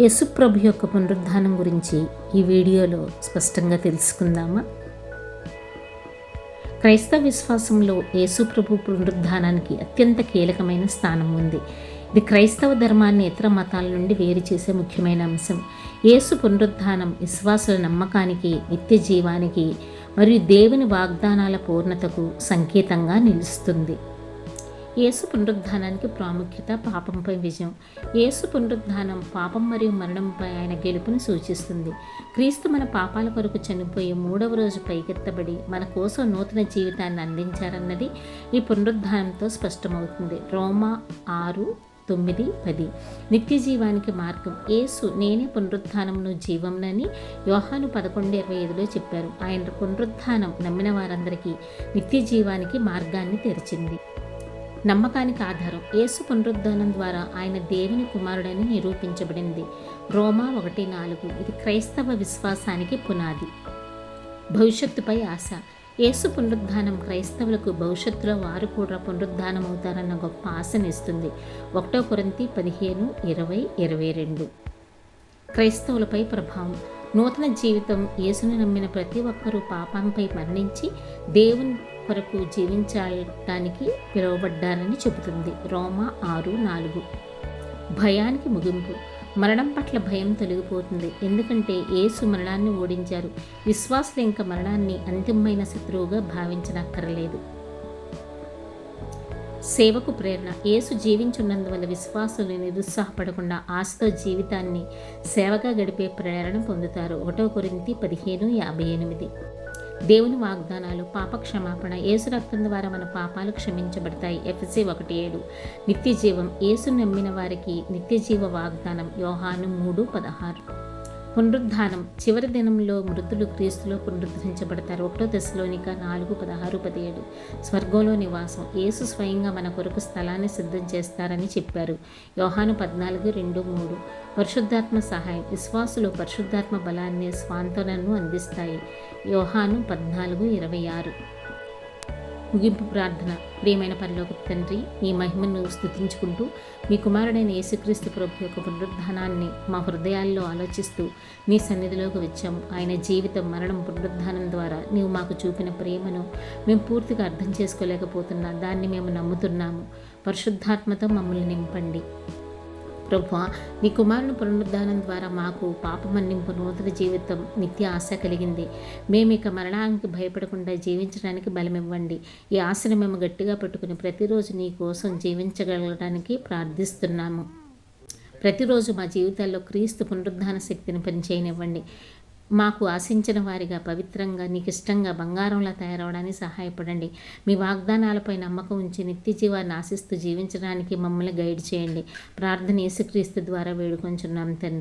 యేసుప్రభు యొక్క పునరుద్ధానం గురించి ఈ వీడియోలో స్పష్టంగా తెలుసుకుందామా? క్రైస్తవ విశ్వాసంలో యేసుప్రభు పునరుద్ధానానికి అత్యంత కీలకమైన స్థానం ఉంది. ఇది క్రైస్తవ ధర్మాన్ని ఇతర మతాల నుండి వేరు చేసే ముఖ్యమైన అంశం. యేసు పునరుద్ధానం విశ్వాసుల నమ్మకానికి నిత్య జీవానికి మరియు దేవుని వాగ్దానాల పూర్ణతకు సంకేతంగా నిలుస్తుంది. యేసు పునరుద్ధానానికి ప్రాముఖ్యత పాపంపై విజయం. యేసు పునరుద్ధానం పాపం మరియు మరణంపై ఆయన గెలుపుని సూచిస్తుంది. క్రీస్తు మన పాపాల కొరకు చనిపోయి మూడవ రోజు పైకెత్తబడి మన కోసం నూతన జీవితాన్ని అందించారన్నది ఈ పునరుద్ధానంతో స్పష్టమవుతుంది. రోమా ఆరు తొమ్మిది పది. నిత్య జీవానికి మార్గం. యేసు నేనే పునరుద్ధానమును జీవంనని యోహాను పదకొండు ఇరవై ఐదులో చెప్పారు. ఆయన పునరుద్ధానం నమ్మిన వారందరికీ నిత్య జీవానికి మార్గాన్ని తెరిచింది. నమ్మకానికి ఆధారం యేసు పునరుద్ధానం ద్వారా ఆయన దేవుని కుమారుడని నిరూపించబడింది. రోమా ఒకటి నాలుగు. ఇది క్రైస్తవ విశ్వాసానికి పునాది. భవిష్యత్తుపై ఆశ. యేసు పునరుద్ధానం క్రైస్తవులకు భవిష్యత్తులో వారు కూడా పునరుద్ధానం అవుతారన్న గొప్ప ఆశనిస్తుంది. ఒకటో కొరంతి పదిహేను ఇరవై ఇరవై రెండు. క్రైస్తవులపై ప్రభావం. నూతన జీవితం యేసును నమ్మిన ప్రతి ఒక్కరూ పాపంపై మరణించి దేవుని కొరకు జీవించడానికి పిలువబడ్డారని చెబుతుంది. రోమా ఆరు నాలుగు. భయానికి ముగింపు. మరణం పట్ల భయం తొలగిపోతుంది. ఎందుకంటే యేసు మరణాన్ని ఓడించారు. విశ్వాసులు ఇంకా మరణాన్ని అంతిమమైన శత్రువుగా భావించనక్కరలేదు. సేవకు ప్రేరణ. యేసు జీవించున్నందువల్ల విశ్వాసులు నిరుత్సాహపడకుండా ఆశతో జీవితాన్ని సేవగా గడిపే ప్రేరణ పొందుతారు. ఒకటో కొరింతి పదిహేను యాభై ఎనిమిది. దేవుని వాగ్దానాలు పాప క్షమాపణ ఏసు రక్తం ద్వారా మన పాపాలు క్షమించబడతాయి. ఎఫ్సి ఒకటి ఏడు. నిత్య జీవం ఏసు నమ్మిన వారికి నిత్య జీవ వాగ్దానం యోహాను మూడు పదహారు. పునరుద్ధానం. చివరి దినంలో మృతులు క్రీస్తులో పునరుద్ధరించబడతారు. ఒకటో దశలోనిక నాలుగు పదహారు పదిహేడు. స్వర్గంలో నివాసం. యేసు స్వయంగా మన కొరకు స్థలాన్ని సిద్ధం చేస్తారని చెప్పారు. యోహాను పద్నాలుగు రెండు మూడు. పరిశుద్ధాత్మ సహాయం. విశ్వాసులు పరిశుద్ధాత్మ బలాన్ని స్వాంతనను అందిస్తాయి. యోహాను పద్నాలుగు ఇరవై ఆరు. ముగింపు ప్రార్థన. ప్రియమైన పరలోక తండ్రి మీ మహిమను స్థుతించుకుంటూ మీ కుమారుడైన యేసుక్రీస్తు ప్రభు యొక్క పునరుద్ధానాన్ని మా హృదయాల్లో ఆలోచిస్తూ మీ సన్నిధిలోకి వచ్చాము. ఆయన జీవితం మరణం పునరుద్ధానం ద్వారా నీవు మాకు చూపిన ప్రేమను మేము పూర్తిగా అర్థం చేసుకోలేకపోతున్నా దాన్ని మేము నమ్ముతున్నాము. పరిశుద్ధాత్మతో మమ్మల్ని నింపండి. ప్రభు నీ కుమారుని పునరుద్ధానం ద్వారా మాకు పాపమన్నింపు నూతన జీవితం నిత్య ఆశ కలిగింది. మేము ఇక మరణానికి భయపడకుండా జీవించడానికి బలమివ్వండి. ఈ ఆశను మేము గట్టిగా పట్టుకుని ప్రతిరోజు నీ కోసం జీవించగలగడానికి ప్రార్థిస్తున్నాము. ప్రతిరోజు మా జీవితాల్లో క్రీస్తు పునరుద్ధాన శక్తిని పనిచేయనివ్వండి. మాకు ఆశించిన వారిగా పవిత్రంగా నీకు ఇష్టంగా బంగారంలా తయారవడానికి సహాయపడండి. మీ వాగ్దానాలపై నమ్మకం ఉంచి నిత్య జీవాన్ని ఆశిస్తూ జీవించడానికి మమ్మల్ని గైడ్ చేయండి. ప్రార్థన యేసుక్రీస్తు ద్వారా వేడుకొంచున్నాం తండ్రి.